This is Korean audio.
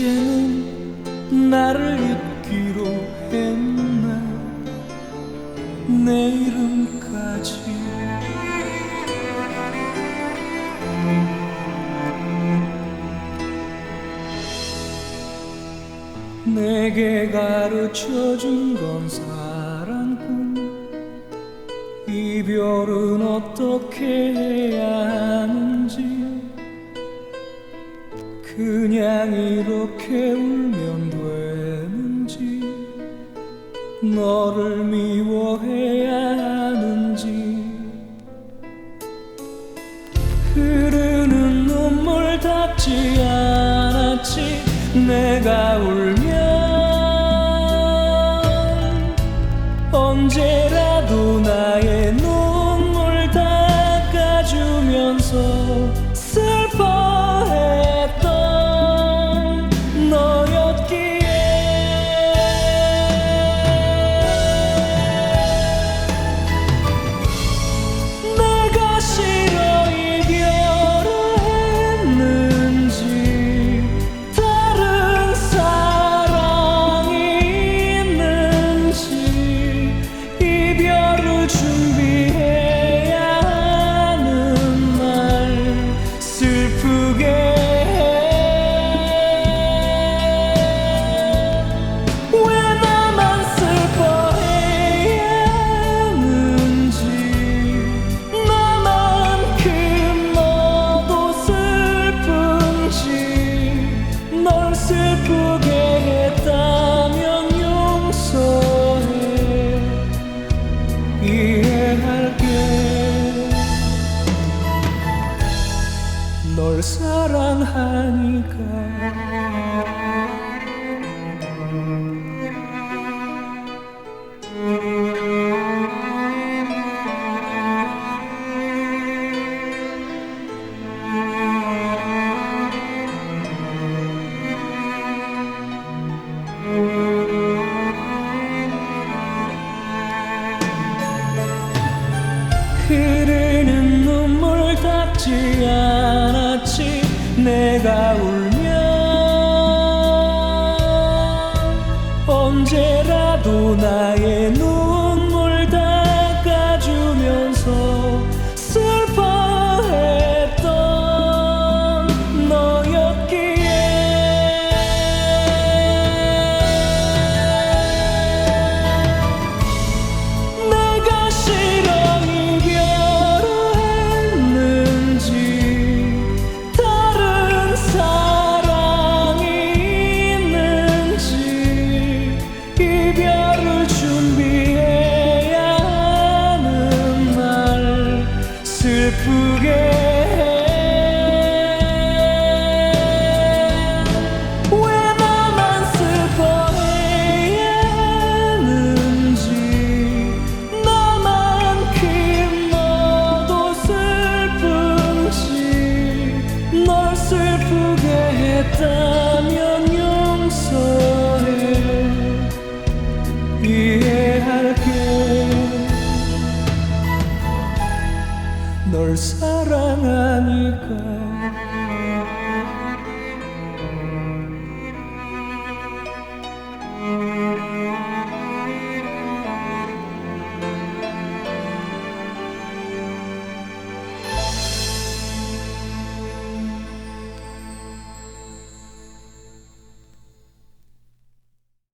이제는 나를 잊기로 했나? 내 이름까지. 내게 가르쳐준 건 사랑뿐. 이별은 어떻게 해야 그냥 이렇게 울면 되는지 너를 미워해야 하는지. 흐르는 눈물 닿지 않았지 내가 울면. 언제라도 나의 눈물 닦아주면서 사랑하니까. 흐르는 눈물 닿지 않 았지 내가 울면 언제라도 나의 눈 했다면 용서해 이해할게. 널 사랑하니까